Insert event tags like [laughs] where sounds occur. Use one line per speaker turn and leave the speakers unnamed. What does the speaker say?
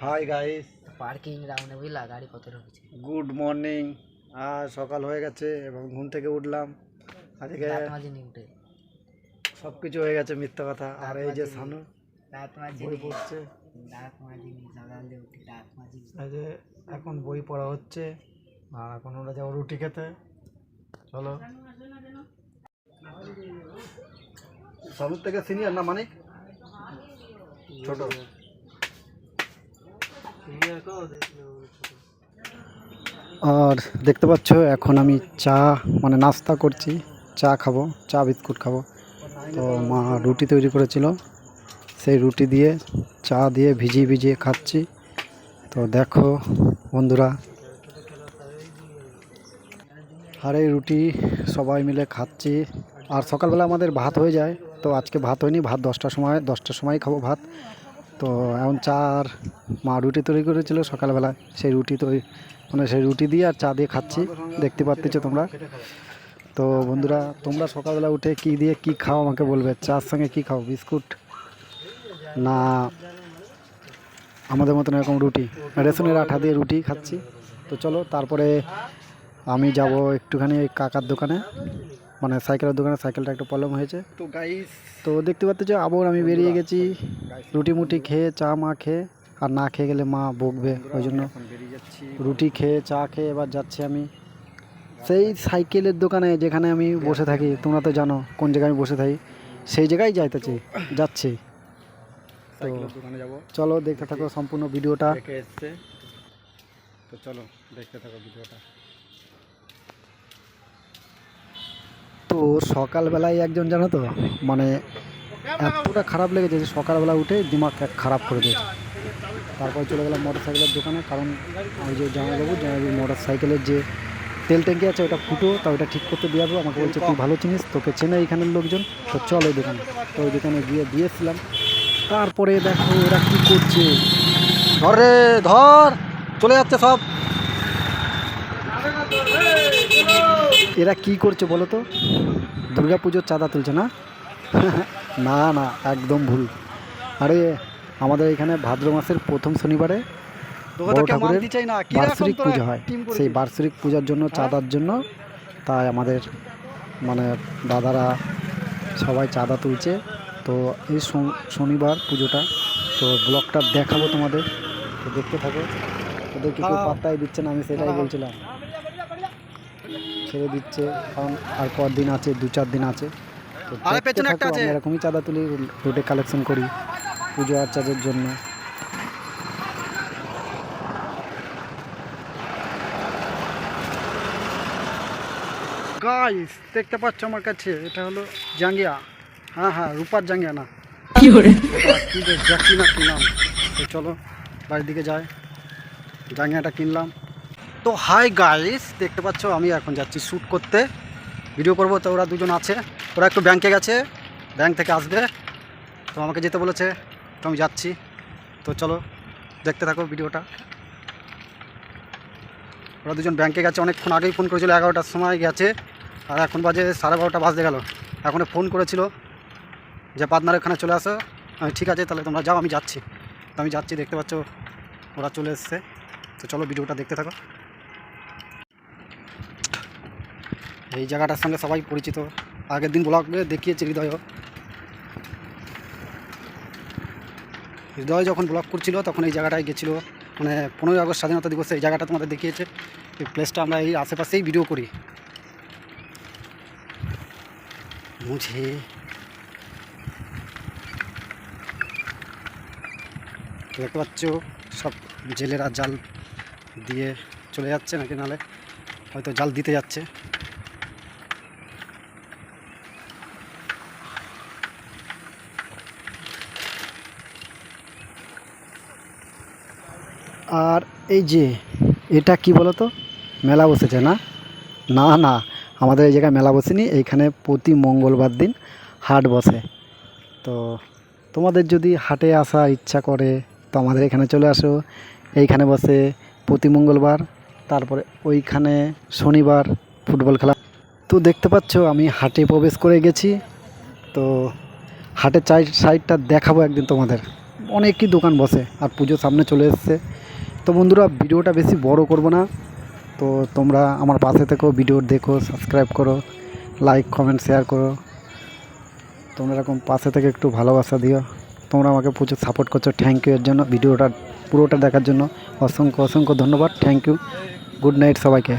Hi guys
parking রাউন্ডে বুঝলা গাড়ি কত ঢুকেছে।
গুড মর্নিং আর সকাল হয়ে গেছে এবং ঘুম থেকে উঠলাম। আজকে
উঠে।
সব কিছু হয়ে গেছে মিথ্যা কথা। আর এই যে সানু বই পড়ছে। এই যে এখন বই পড়া হচ্ছে। আর এখন আমরা যাব রুটি খেতে। চলো। সবুজ থেকে সিনিয়র না মানিক? ছোট। আর দেখতে পাচ্ছ, এখন আমি চা মানে নাস্তা করছি। চা খাব, চা, বিস্কুট খাব। তো মা রুটি তৈরি করেছিল। সেই রুটি দিয়ে, চা দিয়ে ভিজিয়ে ভিজিয়ে খাচ্ছি। তো দেখো বন্ধুরা। আর এই রুটি সবাই মিলে খাচ্ছি। আর সকালবেলা আমাদের ভাত হয়ে যায়। তো আজকে ভাত হয়নি, ভাত দশটার সময় দশটার সময় খাব ভাত। তো এখন চা আর মা রুটি তৈরি করেছিল সকালবেলা সেই রুটি তৈরি মানে সেই রুটি দিয়ে আর চা দিয়ে খাচ্ছি। দেখতে পাচ্ছ তোমরা। তো বন্ধুরা, তোমরা সকালবেলা উঠে কি দিয়ে কি খাও আমাকে বলবে? চার সঙ্গে কি খাও? বিস্কুট? না, আমাদের মতন এরকম রুটি। রেশনের আঠা দিয়ে রুটি খাচ্ছি। তো চলো, তারপরে আমি যাব একটুখানি কাকার দোকানে। মানে সাইকেলের দোকানে সাইকেলটা একটু প্রবলেম হয়েছে।
তো গাইস
তো দেখতে পাচ্ছ যে আবার আমি বেরিয়ে গেছি। রুটি মুটি খেয়ে চা মা খেয়ে আর না খেয়ে গেলে মা বকবে ওই জন্য। রুটি খেয়ে চা খেয়ে এবার যাচ্ছি আমি। সেই সাইকেলের দোকানে যেখানে আমি বসে থাকি তোমরা তো জানো কোন জায়গায় আমি বসে থাকি সেই জায়গায় যাইতেছি যাচ্ছি।
যাব।
চলো দেখতে থাকো সম্পূর্ণ ভিডিওটা।
তো চলো দেখতে থাকো ভিডিওটা।
তো সকালবেলায় একজন জানো তো মানে এতটা খারাপ লেগেছে যে সকালবেলা উঠে দিমাগ খারাপ করে দিয়েছে। তারপর চলে গেলাম মোটর সাইকেলের দোকানে, কারণ ওই যে জামাইবাবু জামাইবাবু মোটর সাইকেলের যে তেল ট্যাঙ্কি আছে ওটা ফুটো, তা ওটা ঠিক করতে দিয়ে আসব। আমাকে বলছে, তুই ভালো চিনিস, তোকে চেনে এইখানের লোকজন, তো চল ওই দোকানে। তো ওই দোকানে গিয়ে দিয়েছিলাম। তারপরে দেখো ওরা কী করছে। ধর রে, ধর, চলে যাচ্ছে সব। এরা কি করছে বলো তো? দুর্গা পুজোর চাঁদা তুলছে না? [laughs] না না একদম ভুল। আরে আমাদের এখানে ভাদ্র মাসের প্রথম শনিবারে বড় ঠাকুরের বার্ষিক পূজা হয়। সেই বার্ষিক পূজার জন্য চাঁদার জন্য তাই আমাদের মানে দাদারা সবাই চাঁদা তুলছে। তো এই শনিবার পুজোটা তো ব্লগটা দেখাবো তোমাদের। তো দেখতে থাকো। ওদেরকে কেউ পাত্তাই দিচ্ছে না আমি সেটাই বলছিলাম। ছেড়ে দিচ্ছে কারণ আর কদিন আছে দু চার দিন আছে। তো। আমি এরকমই চাঁদা তুলি রোডে কালেকশন করি পুজো আর্চাজের জন্য। গাইস দেখতে পাচ্ছ আমার কাছে এটা হলো জাঙ্গিয়া। হ্যাঁ হ্যাঁ রূপার জাঙ্গিয়া না। কি না কি নাম। তো চলো বাড়ির দিকে যাই। জাঙ্গিয়াটা কিনলাম। তো হাই গাইস, দেখতে পাচ্ছ, আমি এখন যাচ্ছি শ্যুট করতে। ভিডিও করব, তো ওরা দুজন আছে। ওরা একটু ব্যাংকে গেছে ব্যাংক থেকে আসবে। তো আমাকে যেতে বলেছে, তো আমি যাচ্ছি। তো চলো, দেখতে থাকো ভিডিওটা। ওরা দুজন ব্যাংকে গেছে, অনেকক্ষণ আগেই ফোন করেছিল, এগারোটার সময় গেছে। আর এখন বাজে সাড়ে বারোটা বাজতে গেল। এখন ফোন করেছিল যে পাতনার এখানে চলে আসো। আমি, ঠিক আছে, তাহলে তোমরা যাও, আমি যাচ্ছি। তো আমি যাচ্ছি, দেখতে পাচ্ছ, ওরা চলে এসছে। তো চলো, ভিডিওটা দেখতে থাকো। এই জায়গাটার সঙ্গে সবাই পরিচিত। আগের দিন ব্লগে দেখিয়েছি হৃদয়। হৃদয় যখন ব্লগ করছিল, তখন এই জায়গাটায় গেছিল। মানে পনেরোই আগস্ট স্বাধীনতা দিবসে এই জায়গাটা তোমাদের দেখিয়েছে। এই প্লেসটা আমরা এই আশেপাশেই ভিডিও করি। মুঝে দেখতে পাচ্ছ, সব জেলেরা জাল দিয়ে চলে যাচ্ছে নাকি নালে? হয়তো জাল দিতে যাচ্ছে। আর এই যে, এটা কি বলো তো মেলা বসেছে না? না না, আমাদের এই জায়গায় মেলা বসেনি, এইখানে প্রতি মঙ্গলবার দিন হাট বসে। তো তোমাদের যদি হাটে আসা ইচ্ছা করে, তো আমাদের এখানে চলে আসো। এইখানে বসে প্রতি মঙ্গলবার, তারপরে ওইখানে শনিবার ফুটবল খেলা। তো দেখতে পাচ্ছ, আমি হাটে প্রবেশ করে গেছি। তো হাটের চাই, সাইডটা দেখাবো একদিন তোমাদের। অনেকই দোকান বসে, আর পুজো সামনে চলে এসছে। তো বন্ধুরা, ভিডিওটা বেশি বড় করব না। তো তোমরা আমার পাশে থেকো, ভিডিও দেখো সাবস্ক্রাইব করো লাইক কমেন্ট শেয়ার করো। তোমরা এরকম পাশে থেকে একটু ভালোবাসা দিও। তোমরা আমাকে প্রচুর সাপোর্ট করছ থ্যাংক ইউ এর জন্য, ভিডিওটা পুরোটা দেখার জন্য। অসংখ্য অসংখ্য ধন্যবাদ থ্যাংক ইউ গুড নাইট সবাইকে।